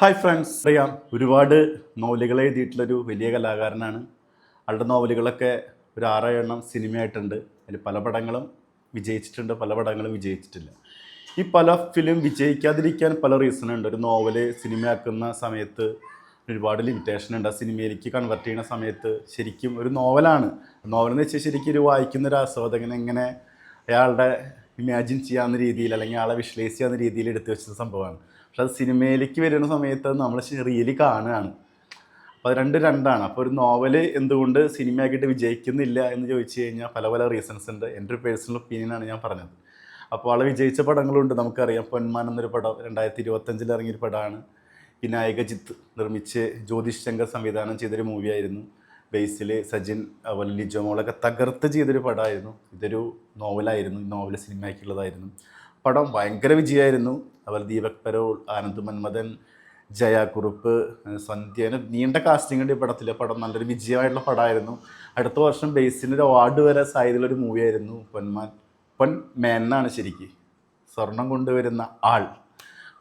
Hi friends അറിയാം. ഒരുപാട് നോവലുകൾ എഴുതിയിട്ടുള്ളൊരു വലിയ കലാകാരനാണ്. ആളുടെ നോവലുകളൊക്കെ ഒരു ആറ് എണ്ണം സിനിമയായിട്ടുണ്ട്. അതിൽ പല പടങ്ങളും വിജയിച്ചിട്ടുണ്ട് പല പടങ്ങളും വിജയിച്ചിട്ടില്ല. ഈ പല ഫിലിം വിജയിക്കാതിരിക്കാൻ പല റീസൺ ഉണ്ട്. ഒരു നോവൽ സിനിമയാക്കുന്ന സമയത്ത് ഒരുപാട് ലിമിറ്റേഷൻ ഉണ്ട്. ആ സിനിമയിലേക്ക് കൺവെർട്ട് ചെയ്യുന്ന സമയത്ത് ശരിക്കും ഒരു നോവലാണ്. നോവലെന്ന് വെച്ചാൽ ശരിക്കും ഒരു വായിക്കുന്ന ഒരു ആസ്വാദകൻ എങ്ങനെ അയാളുടെ ഇമാജിൻ ചെയ്യാവുന്ന രീതിയിൽ അല്ലെങ്കിൽ ആളെ വിഷ്വലൈസ് ചെയ്യാവുന്ന രീതിയിൽ എടുത്തു വെച്ച സംഭവമാണ്. പക്ഷെ അത് സിനിമയിലേക്ക് വരുന്ന സമയത്ത് നമ്മൾ റിയലി കാണുകയാണ്. അപ്പോൾ അത് രണ്ട് രണ്ടാണ്. അപ്പോൾ ഒരു നോവൽ എന്തുകൊണ്ട് സിനിമയാക്കിയിട്ട് വിജയിക്കുന്നില്ല എന്ന് ചോദിച്ചു കഴിഞ്ഞാൽ പല പല റീസൺസ് ഉണ്ട്. എന്റെ ഒരു പേഴ്സണൽ ഒപ്പീനിയനാണ് ഞാൻ പറഞ്ഞത്. അപ്പോൾ ആൾ വിജയിച്ച പടങ്ങളുണ്ട് നമുക്കറിയാം. പൊന്മാൻ എന്നൊരു പടം രണ്ടായിരത്തി ഇരുപത്തഞ്ചിൽ ഇറങ്ങിയൊരു പടമാണ്. വിനായക ജിത്ത് നിർമ്മിച്ച് ജ്യോതിഷ് ശങ്കർ സംവിധാനം ചെയ്തൊരു മൂവിയായിരുന്നു ബേസിൽ സജിൻ അതുപോലെ ലിജോ മോളൊക്കെ തകർത്ത് ചെയ്തൊരു പടമായിരുന്നു ഇതൊരു നോവലായിരുന്നു നോവൽ സിനിമയ്ക്കുള്ളതായിരുന്നു പടം ഭയങ്കര വിജയമായിരുന്നു. അതുപോലെ ദീപക് പരോൾ ആനന്ദ് മന്മഥൻ ജയ കുറുപ്പ് നീണ്ട കാസ്റ്റിംഗ് ഉണ്ട് ഈ പടത്തിൽ പടം നല്ലൊരു വിജയമായിട്ടുള്ള പടമായിരുന്നു അടുത്ത വർഷം ബേസിനൊരു ഒരു അവാർഡ് വരെ സാധ്യതയുള്ളൊരു മൂവിയായിരുന്നു പൊന്മാൻ പൊൻ മേനാണ് ശരിക്ക്. സ്വർണം കൊണ്ടുവരുന്ന ആൾ.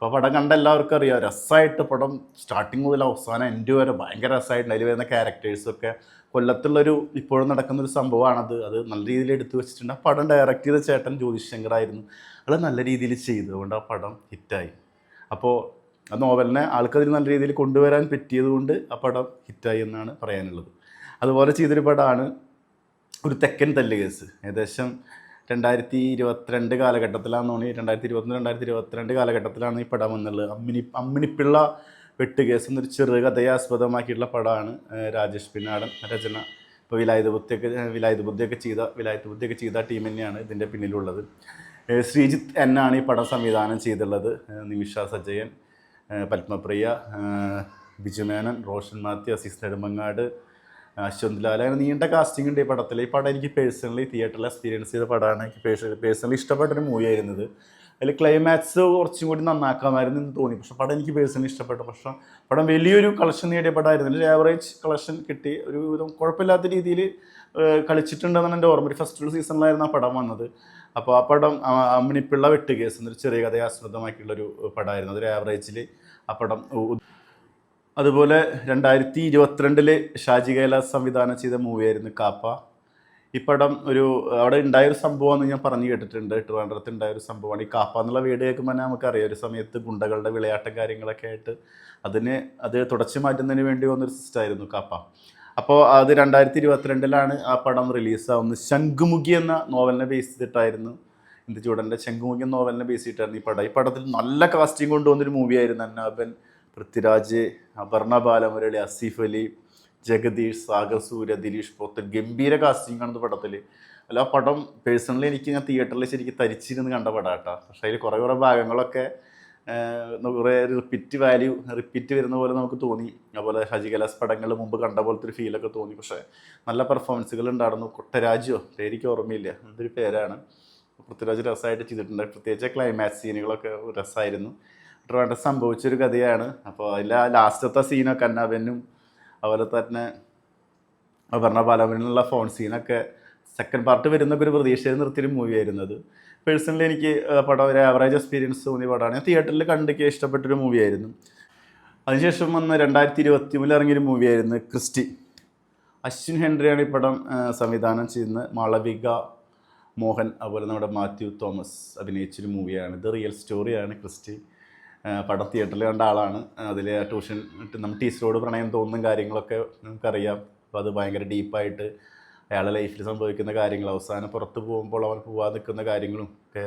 അപ്പോൾ പടം കണ്ട എല്ലാവർക്കും അറിയാം. രസമായിട്ട് പടം സ്റ്റാർട്ടിങ് മുതൽ അവസാനം എൻഡ് വരെ ഭയങ്കര രസമായിട്ടുണ്ട് അതിൽ വരുന്ന ക്യാരക്ടേഴ്സൊക്കെ കൊല്ലത്തുള്ളൊരു ഇപ്പോഴും നടക്കുന്നൊരു സംഭവമാണത്. അത് നല്ല രീതിയിൽ എടുത്തു വെച്ചിട്ടുണ്ട്. ആ പടം ഡയറക്റ്റ് ചെയ്ത ചേട്ടൻ ജ്യോതിഷ് ശങ്കറായിരുന്നു അത് നല്ല രീതിയിൽ ചെയ്തു അതുകൊണ്ട് ആ പടം ഹിറ്റായി. അപ്പോൾ ആ നോവലിനെ ആൾക്കതിൽ നല്ല രീതിയിൽ കൊണ്ടുവരാൻ പറ്റിയതുകൊണ്ട് ആ പടം ഹിറ്റായി എന്നാണ് പറയാനുള്ളത്. അതുപോലെ ചെയ്തൊരു പടമാണ് ഒരു തെക്കൻ തല്ല് കേസ്. ഏകദേശം രണ്ടായിരത്തി ഇരുപത്തിരണ്ട് കാലഘട്ടത്തിലാണെന്ന് തോന്നി രണ്ടായിരത്തി ഇരുപത്തൊന്ന് രണ്ടായിരത്തി ഇരുപത്തിരണ്ട് കാലഘട്ടത്തിലാണ് ഈ പടം വന്നുള്ളത് അമ്മിനി അമ്മിണിപ്പിള്ള വെട്ട് കേസ് എന്നൊരു ചെറു കഥയെ ആസ്പദമാക്കിയിട്ടുള്ള പടമാണ് രാജേഷ് പിന്നാടൻ രചന. ഇപ്പോൾ വിലായുധ ബുദ്ധിയൊക്കെ വിലായുധ ബുദ്ധിയൊക്കെ ചെയ്ത വിലായുധ ബുദ്ധിയൊക്കെ ചെയ്ത ടീം തന്നെയാണ് ഇതിന്റെ പിന്നിലുള്ളത്. ശ്രീജിത്ത് എന്നാണ് ഈ പടം സംവിധാനം ചെയ്തുള്ളത്. നിമിഷ സജയൻ പത്മപ്രിയ ബിജുമേനൻ റോഷൻ മാത്യു അസീസ് നെടുമങ്ങാട് അശ്വന്ത് ലാൽ അങ്ങനെ നീണ്ട കാസ്റ്റിംഗ് ഉണ്ട് ഈ പടത്തിൽ ഈ പടം എനിക്ക് പേഴ്സണലി തിയേറ്ററിൽ എക്സ്പീരിയൻസ് ചെയ്ത പടമാണ്. എനിക്ക് പേഴ്സണലി ഇഷ്ടപ്പെട്ടൊരു മൂവി ആയിരുന്നത് അതിൽ ക്ലൈമാക്സ് കുറച്ചും കൂടി നന്നാക്കാമായിരുന്നു എന്ന് തോന്നി. പക്ഷേ പടം എനിക്ക് പേഴ്സണലി ഇഷ്ടപ്പെട്ടു. പക്ഷെ പടം വലിയൊരു കളക്ഷൻ നേടിയ പടമായിരുന്നു. ഒരു ആവറേജ് കളക്ഷൻ കിട്ടി. ഒരു കുഴപ്പമില്ലാത്ത രീതിയിൽ കളിച്ചിട്ടുണ്ടെന്നാണ് എന്റെ ഓർമ്മ. ഒരു ഫസ്റ്റ് സീസണിലായിരുന്നു ആ പടം വന്നത്. അപ്പോൾ ആ പടം അമ്മിണിപ്പിള്ള വെട്ടുകേസ് എന്നൊരു ചെറിയ കഥയെ ആസ്പദമാക്കിയുള്ളൊരു പടമായിരുന്നു. അതൊരു ആവറേജിൽ ആ പടം അതുപോലെ രണ്ടായിരത്തി ഇരുപത്തിരണ്ടിൽ ഷാജി കൈലാസ് സംവിധാനം ചെയ്ത മൂവിയായിരുന്നു കാപ്പ. ഈ പടം ഒരു അവിടെ ഉണ്ടായൊരു സംഭവമാണെന്ന് ഞാൻ പറഞ്ഞു കേട്ടിട്ടുണ്ട്. ട്രിവാൻഡ്രത്ത് ഉണ്ടായൊരു സംഭവമാണ്. ഈ കാപ്പ എന്നുള്ള വീട് കേൾക്കുമ്പോൾ നമുക്കറിയാം ഒരു സമയത്ത് ഗുണ്ടകളുടെ വിളയാട്ടം കാര്യങ്ങളൊക്കെ ആയിട്ട് അതിന് അത് തുടച്ചു മാറ്റുന്നതിന് വേണ്ടി വന്നൊരു സിസ്റ്റായിരുന്നു കാപ്പ. അപ്പോൾ അത് രണ്ടായിരത്തി ഇരുപത്തിരണ്ടിലാണ് ആ പടം റിലീസാവുന്നത് ശംഖുമുഖി എന്ന നോവലിനെ ബേസ് ചെയ്തിട്ടായിരുന്നു ഇന്ദു ചൂടന്റെ ശംഖുമുഖി എന്ന നോവലിനെ ബേസ് ചെയ്തിട്ടായിരുന്നു ഈ പടം. ഈ പടത്തിൽ നല്ല കാസ്റ്റിംഗ് കൊണ്ടുവന്നൊരു മൂവിയായിരുന്നു അന്നാബൻ. പൃഥ്വിരാജ് അപർണ ബാലമുരളി അസീഫ് അലി ജഗദീഷ് സാഗർ സൂര്യ ദിലീഷ് പോത്തൻ ഗംഭീര കാസ്റ്റിംഗ് ആണ് പടത്തിൽ അല്ല ആ പടം പേഴ്സണലി എനിക്ക് ഞാൻ തിയേറ്ററിൽ ശരിക്കും തരിച്ചിരുന്ന് കണ്ട പടം കേട്ടോ പക്ഷേ അതിൽ കുറേ കുറേ ഭാഗങ്ങളൊക്കെ കുറേ റിപ്പീറ്റ് വാല്യൂ റിപ്പീറ്റ് വരുന്ന പോലെ നമുക്ക് തോന്നി. അതുപോലെ ഹജി കലാസ് പടങ്ങൾ മുമ്പ് കണ്ട പോലത്തെ ഒരു ഫീലൊക്കെ തോന്നി. പക്ഷേ നല്ല പെർഫോമൻസുകൾ ഉണ്ടായിരുന്നു. കൊട്ടരാജോ പേരിക്ക് ഓർമ്മയില്ല. എന്തൊരു പേരാണ്. പൃഥ്വിരാജ് രസമായിട്ട് ചെയ്തിട്ടുണ്ട്. പ്രത്യേകിച്ച് ക്ലൈമാക്സ് സീനുകളൊക്കെ രസമായിരുന്നു. ട്രിവാൻഡ്രം സംഭവിച്ചൊരു കഥയാണ്. അപ്പോൾ അതിൽ ആ ലാസ്റ്റത്തെ സീനൊക്കെ അന്നാബനും അതുപോലെ തന്നെ പറഞ്ഞ പലവനുള്ള ഫോൺ സീനൊക്കെ സെക്കൻഡ് പാർട്ട് വരുന്നൊക്കെ ഒരു പ്രതീക്ഷയിൽ നിർത്തിയൊരു മൂവി ആയിരുന്നത് പേഴ്സണലി എനിക്ക് പടം ഒരു ആവറേജ് എക്സ്പീരിയൻസ് തോന്നിയ പടമാണ്. ഞാൻ തിയേറ്ററിൽ കണ്ടൊക്കെ ഇഷ്ടപ്പെട്ടൊരു മൂവി ആയിരുന്നു. അതിനുശേഷം വന്ന് രണ്ടായിരത്തി ഇരുപത്തി മൂന്നിൽ ഇറങ്ങിയൊരു മൂവിയായിരുന്നു ക്രിസ്റ്റി. അശ്വിൻ ഹെൻറിയാണ് ഈ പടം സംവിധാനം ചെയ്യുന്നത് മാളവിക മോഹൻ അതുപോലെ നമ്മുടെ മാത്യു തോമസ് അഭിനയിച്ചൊരു മൂവിയാണ് ഇത് റിയൽ സ്റ്റോറിയാണ് ക്രിസ്റ്റി. പടം തിയേറ്ററിൽ കണ്ട ആളാണ്. അതിൽ ട്യൂഷൻ നമ്മൾ ടീച്ചറോട് പ്രണയം തോന്നുന്ന കാര്യങ്ങളൊക്കെ നമുക്കറിയാം. അപ്പോൾ അത് ഭയങ്കര ഡീപ്പായിട്ട് അയാളുടെ ലൈഫിൽ സംഭവിക്കുന്ന കാര്യങ്ങൾ അവസാനം പുറത്ത് പോകുമ്പോൾ അവൻ പോവാതെ നിൽക്കുന്ന കാര്യങ്ങളും ഒക്കെ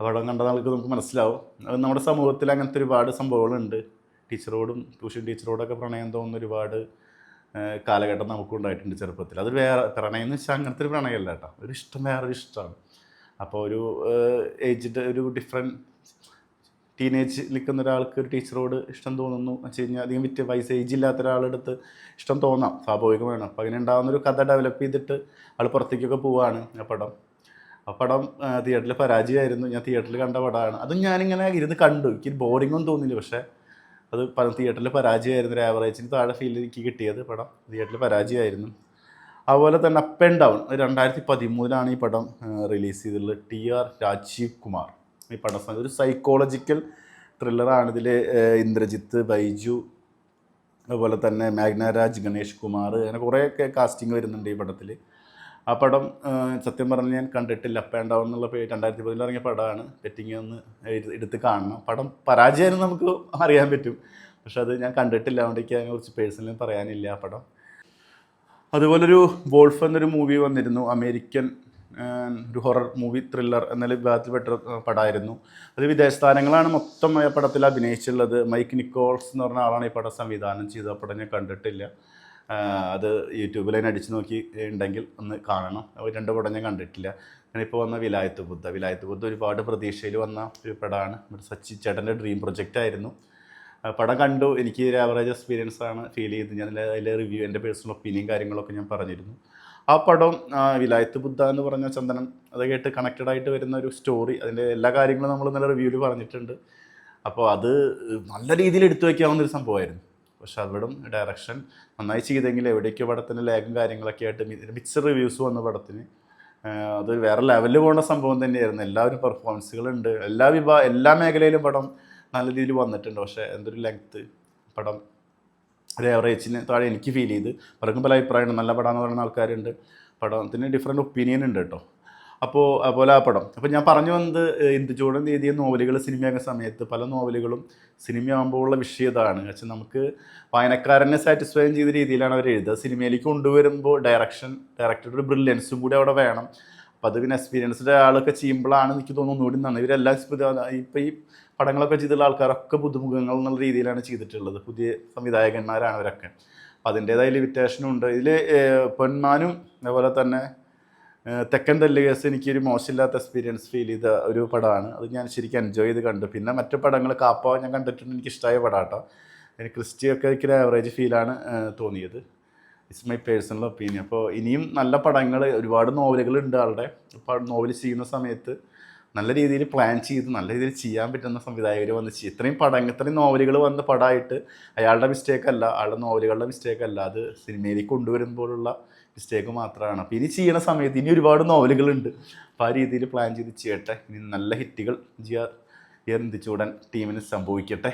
പടം കണ്ട ആൾക്ക് നമുക്ക് മനസ്സിലാവും. നമ്മുടെ സമൂഹത്തിൽ അങ്ങനത്തെ ഒരുപാട് സംഭവങ്ങളുണ്ട്. ടീച്ചറോടും ട്യൂഷൻ ടീച്ചറോടൊക്കെ പ്രണയം തോന്നുന്ന ഒരുപാട് കാലഘട്ടം നമുക്കുണ്ടായിട്ടുണ്ട് ചെറുപ്പത്തിൽ. അത് വേറെ പ്രണയം എന്ന് വെച്ചാൽ അങ്ങനത്തെ ഒരു പ്രണയമല്ല കേട്ടോ. ഒരു ഇഷ്ടം വേറൊരു ഇഷ്ടമാണ്. അപ്പോൾ ഒരു ഏജ്ഡ് ഒരു ഡിഫറെന്റ് ടീനേജ് നിൽക്കുന്ന ഒരാൾക്ക് ഒരു ടീച്ചറോട് ഇഷ്ടം തോന്നുന്നു വെച്ച് കഴിഞ്ഞാൽ അധികം വിറ്റ് വയസ്സ് ഏജ് ഇല്ലാത്ത ഒരാളെടുത്ത് ഇഷ്ടം തോന്നാം സ്വാഭാവികമാണ്. അപ്പോൾ അങ്ങനെ ഉണ്ടാകുന്നൊരു കഥ ഡെവലപ്പ് ചെയ്തിട്ട് ആൾ പുറത്തേക്കൊക്കെ പോവാണ് ആ പടം. ആ പടം തിയേറ്ററിൽ പരാജയമായിരുന്നു. ഞാൻ തിയേറ്ററിൽ കണ്ട പടമാണ്. അതും ഞാനിങ്ങനെ ഇരുന്ന് കണ്ടു. എനിക്ക് ഒന്നും തോന്നിയില്ല. പക്ഷേ അത് തിയേറ്ററിൽ പരാജയമായിരുന്നു. ഒരു ആവറേജിന് താഴെ ഫീൽ എനിക്ക് കിട്ടിയത് പടം. തിയേറ്ററിൽ പരാജയമായിരുന്നു. അതുപോലെ തന്നെ അപ്പ് ആൻഡ് ഡൗൺ രണ്ടായിരത്തി പതിമൂന്നിലാണ് ഈ പടം റിലീസ് ചെയ്തിട്ടുള്ളത് ടി ആർ രാജീവ് കുമാർ. ഈ പടം ഒരു സൈക്കോളജിക്കൽ ത്രില്ലറാണ് ഇതിൽ ഇന്ദ്രജിത്ത് ബൈജു അതുപോലെ തന്നെ മേഘ്നരാജ് ഗണേഷ് കുമാർ അങ്ങനെ കുറേയൊക്കെ കാസ്റ്റിംഗ് വരുന്നുണ്ട് ഈ പടത്തിൽ ആ പടം സത്യം പറഞ്ഞ് ഞാൻ കണ്ടിട്ടില്ല. അപ്പ് ആൻഡ് ഡൗൺ എന്നുള്ള പേര് രണ്ടായിരത്തി പതിനാല് ഇറങ്ങിയ പടമാണ്. പെറ്റിങ് ഒന്ന് എടുത്ത് കാണണം. പടം പരാജയം നമുക്ക് അറിയാൻ പറ്റും. പക്ഷെ അത് ഞാൻ കണ്ടിട്ടില്ല. അതുകൊണ്ട് എനിക്ക് അതിനെക്കുറിച്ച് പേഴ്സണലി പറയാനില്ല ആ പടം. അതുപോലൊരു വോൾഫ് എന്നൊരു മൂവി വന്നിരുന്നു. അമേരിക്കൻ ഒരു ഹൊറർ മൂവി ത്രില്ലർ എന്ന വിഭാഗത്തിൽപ്പെട്ട പടമായിരുന്നു അത് വിദേശ താരങ്ങളാണ് മൊത്തം ആ പടത്തിൽ അഭിനയിച്ചുള്ളത് മൈക്ക് നിക്കോൾസ് എന്ന് പറഞ്ഞ ആളാണ് ഈ പടം സംവിധാനം ചെയ്ത പടം ഞാൻ കണ്ടിട്ടില്ല. അത് യൂട്യൂബിൽ തന്നെ അടിച്ചു നോക്കി ഉണ്ടെങ്കിൽ ഒന്ന് കാണണം. രണ്ട് പടം ഞാൻ കണ്ടിട്ടില്ല. ഞാനിപ്പോൾ വന്ന വിലായത്ത് ബുദ്ധ. വിലായത്ത് ബുദ്ധ ഒരുപാട് പ്രതീക്ഷയിൽ വന്ന ഒരു പടമാണ് ഒരു സച്ചി ചേട്ടന്റെ ഡ്രീം പ്രൊജക്റ്റ് ആയിരുന്നു. പടം കണ്ടു. എനിക്ക് ഒരു ആവറേജ് എക്സ്പീരിയൻസ് ആണ് ഫീൽ ചെയ്തത്. ഞാൻ അതിലെ റിവ്യൂ എന്റെ പേഴ്സണൽ ഒപ്പീനിയൻ കാര്യങ്ങളൊക്കെ ഞാൻ പറഞ്ഞിരുന്നു. ആ പടം വിലായത്ത് ബുദ്ധ എന്ന് പറഞ്ഞ ചന്ദനം അത് കേട്ട് കണക്റ്റഡ് ആയിട്ട് വരുന്ന ഒരു സ്റ്റോറി അതിന്റെ എല്ലാ കാര്യങ്ങളും നമ്മൾ ഇന്നലെ റിവ്യൂവിൽ പറഞ്ഞിട്ടുണ്ട്. അപ്പോൾ അത് നല്ല രീതിയിൽ എടുത്തു വയ്ക്കാവുന്ന ഒരു സംഭവമായിരുന്നു. പക്ഷെ അവിടും ഡയറക്ഷൻ നന്നായി ചെയ്തെങ്കിൽ എവിടേക്കോ പടത്തിന്റെ ലാഗും കാര്യങ്ങളൊക്കെ ആയിട്ട് മിക്സഡ് റിവ്യൂസ് വന്ന പടത്തിന്. അത് വേറെ ലെവലിൽ പോകേണ്ട സംഭവം തന്നെയായിരുന്നു. എല്ലാവരും പെർഫോമൻസുകളുണ്ട് എല്ലാ വിഭാ എല്ലാ മേഖലയിലും പടം നല്ല രീതിയിൽ വന്നിട്ടുണ്ട്. പക്ഷേ എന്തൊരു ലെങ്ത്ത് പടം ഒരു ആവറേജിന് താഴെ എനിക്ക് ഫീൽ ചെയ്ത്. പലർക്കും പല അഭിപ്രായമുണ്ട് നല്ല പടം എന്ന് പറയുന്ന ആൾക്കാരുണ്ട്. പടത്തിന് ഡിഫറെന്റ് ഒപ്പീനിയൻ ഉണ്ട് കേട്ടോ. അപ്പോൾ അതുപോലെ ആ പടം. അപ്പോൾ ഞാൻ പറഞ്ഞു വന്നത് ഇന്ദുചൂടൻ എഴുതിയ നോവലുകൾ സിനിമയാകുന്ന സമയത്ത് പല നോവലുകളും സിനിമയാകുമ്പോൾ ഉള്ള വിഷയം ഇതാണ്. വെച്ചാൽ നമുക്ക് വായനക്കാരനെ സാറ്റിസ്ഫൈ ചെയ്ത രീതിയിലാണ് അവർ എഴുതുക. സിനിമയിലേക്ക് കൊണ്ടുവരുമ്പോൾ ഡയറക്ഷൻ ഡയറക്ടറുടെ ബ്രില്യൻസും കൂടി അവിടെ വേണം. അപ്പോൾ അത് പിന്നെ എക്സ്പീരിയൻസ്ഡ് ആളൊക്കെ ചെയ്യുമ്പോഴാണ് എനിക്ക് തോന്നുന്നു ഒന്നുകൂടി നന്ദി ഇവരെല്ലാം ഇപ്പോൾ ഈ പടങ്ങളൊക്കെ ചെയ്തിട്ടുള്ള ആൾക്കാരൊക്കെ പുതുമുഖങ്ങൾ എന്നുള്ള രീതിയിലാണ് ചെയ്തിട്ടുള്ളത്. പുതിയ സംവിധായകന്മാരാണ് അവരൊക്കെ. അപ്പം അതിന്റേതായ ലിമിറ്റേഷനും ഉണ്ട്. ഇതിൽ പൊന്മാനും അതുപോലെ തന്നെ തെക്കൻ തെക്കൻ കേസ് എനിക്കൊരു മോശമില്ലാത്ത എക്സ്പീരിയൻസ് ഫീൽ ചെയ്ത ഒരു പടമാണ്. അത് ഞാൻ ശരിക്കും എൻജോയ് ചെയ്ത് കണ്ടു. പിന്നെ മറ്റു പടങ്ങൾ കാപ്പ ഞാൻ കണ്ടിട്ടുണ്ട്. എനിക്ക് ഇഷ്ടമായ പടം കേട്ടോ എനിക്ക് ക്രിസ്റ്റിയൊക്കെ എനിക്കൊരു ആവറേജ് ഫീലാണ് തോന്നിയത്. ഇറ്റ്സ് മൈ പേഴ്സണൽ ഒപ്പീനിയൻ അപ്പോൾ ഇനിയും നല്ല പടങ്ങൾ ഒരുപാട് നോവലുകളുണ്ട് ആളുടെ നോവൽ ചെയ്യുന്ന സമയത്ത് നല്ല രീതിയിൽ പ്ലാൻ ചെയ്ത് നല്ല രീതിയിൽ ചെയ്യാൻ പറ്റുന്ന സംവിധായകർ വന്ന് ചെയ്യും ഇത്രയും പടം ഇത്രയും നോവലുകൾ വന്ന് പടമായിട്ട് അയാളുടെ മിസ്റ്റേക്ക് അല്ല അയാളുടെ നോവലുകളുടെ മിസ്റ്റേക്ക് അല്ല അത് സിനിമയിലേക്ക് കൊണ്ടുവരുമ്പോഴുള്ള മിസ്റ്റേക്ക് മാത്രമാണ് അപ്പോൾ ഇനി ചെയ്യണ സമയത്ത് ഇനി ഒരുപാട് നോവലുകളുണ്ട് അപ്പോൾ ആ രീതിയിൽ പ്ലാൻ ചെയ്ത് ചെയ്യട്ടെ ഇനി നല്ല ഹിറ്റുകൾ ജിയ എന്തിച്ചൂടൻ ടീമിന് സംഭവിക്കട്ടെ